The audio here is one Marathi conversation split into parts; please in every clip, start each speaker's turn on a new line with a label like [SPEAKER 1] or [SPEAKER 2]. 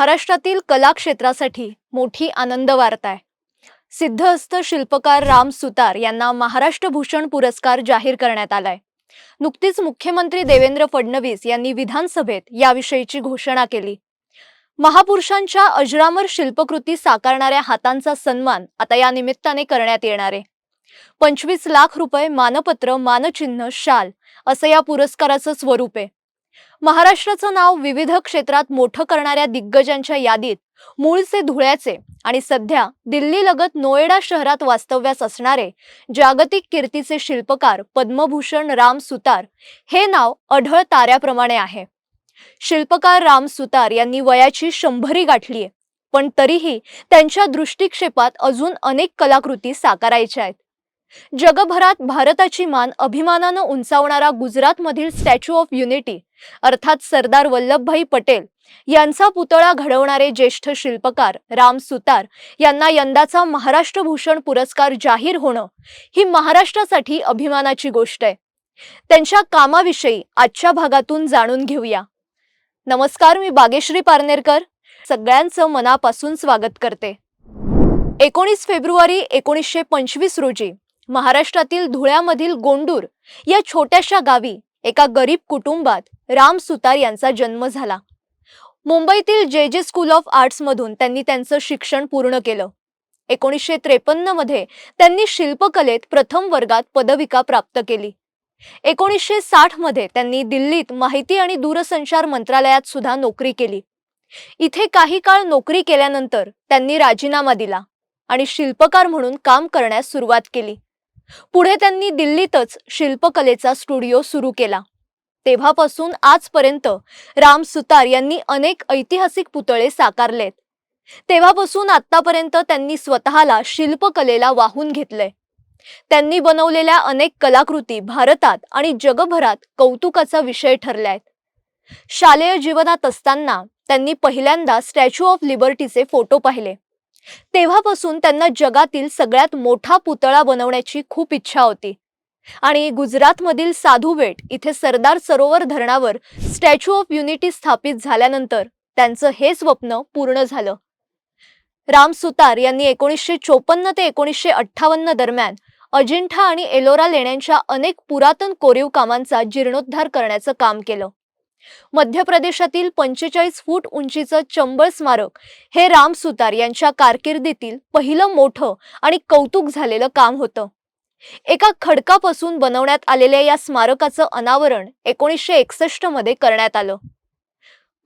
[SPEAKER 1] महाराष्ट्रातील कला क्षेत्रासाठी मोठी आनंद वार्ता आहे. सिद्धहस्त शिल्पकार राम सुतार यांना महाराष्ट्र भूषण पुरस्कार जाहीर करण्यात आलाय. नुकतीच मुख्यमंत्री देवेंद्र फडणवीस यांनी विधानसभेत याविषयीची घोषणा केली. महापुरुषांच्या अजरामर शिल्पकृती साकारणाऱ्या हातांचा सन्मान आता या निमित्ताने करण्यात येणार आहे. पंचवीस लाख रुपये मानपत्र मानचिन्ह शाल असं या पुरस्काराचं स्वरूप आहे. महाराष्ट्राचं नाव विविध क्षेत्रात मोठं करणाऱ्या दिग्गजांच्या यादीत मूळचे धुळ्याचे आणि सध्या दिल्लीलगत नोएडा शहरात वास्तव्यास असणारे जागतिक कीर्तीचे शिल्पकार पद्मभूषण राम सुतार हे नाव अढळ ताऱ्याप्रमाणे आहे. शिल्पकार राम सुतार यांनी वयाची शंभरी गाठली आहे पण तरीही त्यांच्या दृष्टिक्षेपात अजून अनेक कलाकृती साकारायच्या आहेत. जगभरात भारताची मान अभिमानानं उंचावणारा गुजरातमधील स्टॅच्यू ऑफ युनिटी अर्थात सरदार वल्लभभाई पटेल यांचा पुतळा घडवणारे ज्येष्ठ शिल्पकार राम सुतार यांना यंदाचा महाराष्ट्र भूषण पुरस्कार जाहीर होणं ही महाराष्ट्रासाठी अभिमानाची गोष्ट आहे. त्यांच्या कामाविषयी आजच्या भागातून जाणून घेऊया. नमस्कार मी बागेश्री पारनेरकर. सगळ्यांचं मनापासून स्वागत करते. एकोणीस फेब्रुवारी एकोणीसशे पंचवीस रोजी महाराष्ट्रातील धुळ्यामधील गोंडूर या छोट्याशा गावी एका गरीब कुटुंबात राम सुतार यांचा जन्म झाला. मुंबईतील जे जे स्कूल ऑफ आर्ट्समधून त्यांनी त्यांचं शिक्षण पूर्ण केलं. एकोणीसशे त्रेपन्नमध्ये त्यांनी शिल्पकलेत प्रथम वर्गात पदविका प्राप्त केली. एकोणीसशे साठमध्ये त्यांनी दिल्लीत माहिती आणि दूरसंचार मंत्रालयात सुद्धा नोकरी केली. इथे काही काळ नोकरी केल्यानंतर त्यांनी राजीनामा दिला आणि शिल्पकार म्हणून काम करण्यास सुरुवात केली. पुढे त्यांनी दिल्लीतच शिल्पकलेचा स्टुडिओ सुरू केला. तेव्हापासून आजपर्यंत राम सुतार यांनी अनेक ऐतिहासिक पुतळे साकारलेत. तेव्हापासून आतापर्यंत त्यांनी स्वतःला शिल्पकलेला वाहून घेतलंय. त्यांनी बनवलेल्या अनेक कलाकृती भारतात आणि जगभरात कौतुकाचा विषय ठरल्यात. शालेय जीवनात असताना त्यांनी पहिल्यांदा स्टॅच्यू ऑफ लिबर्टीचे फोटो पाहिले. तेव्हापासून त्यांना जगातील सगळ्यात मोठा पुतळा बनवण्याची खूप इच्छा होती. आणि गुजरातमधील साधूबेट इथे सरदार सरोवर धरणावर स्टॅच्यू ऑफ युनिटी स्थापित झाल्यानंतर त्यांचं हे स्वप्न पूर्ण झालं. राम सुतार यांनी एकोणीसशे चोपन्न ते एकोणीसशे अठ्ठावन्न दरम्यान अजिंठा आणि एलोरा लेण्यांच्या अनेक पुरातन कोरीव कामांचा जीर्णोद्धार करण्याचं काम केलं. मध्य प्रदेशातील पंचेचाळीस फूट उंचीचं चंबळ स्मारक हे राम सुतार यांच्या कारकिर्दीतील पहिलं मोठं आणि कौतुक झालेलं काम होतं. एका खडकापासून बनवण्यात आलेल्या या स्मारकाचं अनावरण एकोणीसशे एकसष्टमध्ये करण्यात आलं.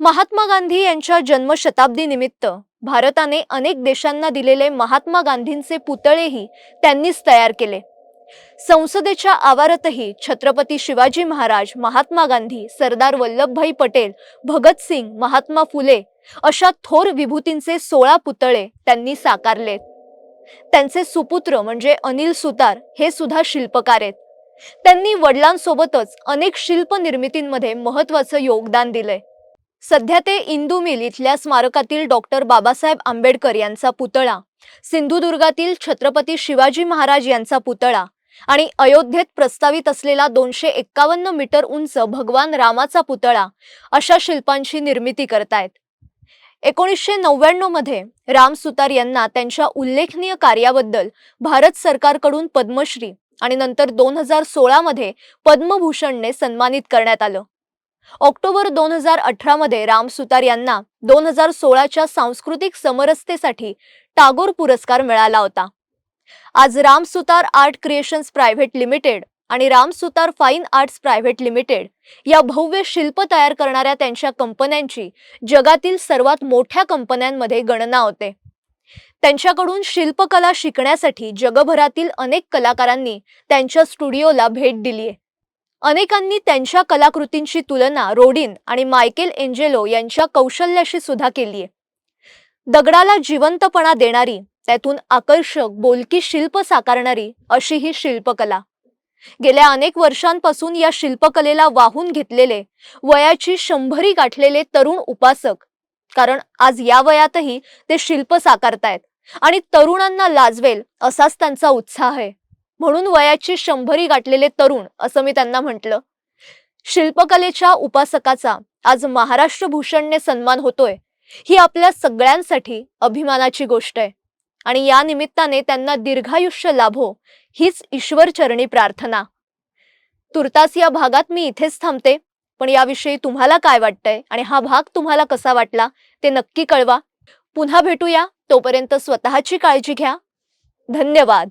[SPEAKER 1] महात्मा गांधी यांच्या जन्मशताब्दी निमित्त भारताने अनेक देशांना दिलेले महात्मा गांधींचे पुतळेही त्यांनीच तयार केले. संसदेच्या आवारातही छत्रपती शिवाजी महाराज महात्मा गांधी सरदार वल्लभभाई पटेल भगतसिंग महात्मा फुले अशा थोर विभूतींचे सोळा पुतळे त्यांनी साकारलेत. त्यांचे सुपुत्र म्हणजे अनिल सुतार हे सुद्धा शिल्पकार आहेत. त्यांनी वडिलांसोबतच अनेक शिल्प निर्मितींमध्ये महत्वाचं योगदान दिलंय. सध्या ते इंदू मिल इथल्या स्मारकातील डॉक्टर बाबासाहेब आंबेडकर यांचा पुतळा सिंधुदुर्गातील छत्रपती शिवाजी महाराज यांचा पुतळा आणि अयोध्येत प्रस्तावित असलेला दोनशे एक्कावन्न मीटर उंच भगवान रामाचा पुतळा अशा शिल्पांची निर्मिती करतायत. एकोणीसशे नव्याण्णवमध्ये राम सुतार यांना त्यांच्या उल्लेखनीय कार्याबद्दल भारत सरकारकडून पद्मश्री आणि नंतर दोन हजार सोळा मध्ये पद्मभूषणने सन्मानित करण्यात आलं. ऑक्टोबर दोन हजार अठरा मध्ये राम सुतार यांना दोन हजार सोळाच्या सांस्कृतिक समरसतेसाठी टागोर पुरस्कार मिळाला होता. आज Ram Sutar art creations private limited आणि Ram Sutar fine arts private limited या भव्य शिल्प तयार करणाऱ्या त्यांच्या कंपन्यांची जगातील सर्वात मोठ्या कंपन्यांमध्ये गणना होते. त्यांच्याकडून शिल्पकला शिकण्यासाठी जगभरातील अनेक कलाकारांनी त्यांच्या स्टुडिओला भेट दिली आहे अनेकांनी त्यांच्या कलाकृतींची तुलना रोडिन आणि मायकेल एंजेलो यांच्या कौशल्याशी सुद्धा केली आहे दगडाला जिवंतपणा देणारी त्यातून आकर्षक बोलकी शिल्प साकारणारी अशी ही शिल्पकला. गेल्या अनेक वर्षांपासून या शिल्पकलेला वाहून घेतलेले वयाची शंभरी गाठलेले तरुण उपासक. कारण आज या वयातही ते शिल्प साकारतायत आणि तरुणांना लाजवेल असाच त्यांचा उत्साह आहे. म्हणून वयाची शंभरी गाठलेले तरुण असं मी त्यांना म्हटलं. शिल्पकलेच्या उपासकाचा आज महाराष्ट्र भूषणने सन्मान होतोय ही आपल्या सगळ्यांसाठी अभिमानाची गोष्ट आहे. आणि या निमित्ताने त्यांना दीर्घायुष्य लाभो हीच ईश्वरचरणी प्रार्थना. तुर्तास या भागात मी इथेच थांबते पण याविषयी तुम्हाला काय वाटतंय आणि हा भाग तुम्हाला कसा वाटला ते नक्की कळवा. पुन्हा भेटूया तोपर्यंत स्वतःची काळजी घ्या. धन्यवाद.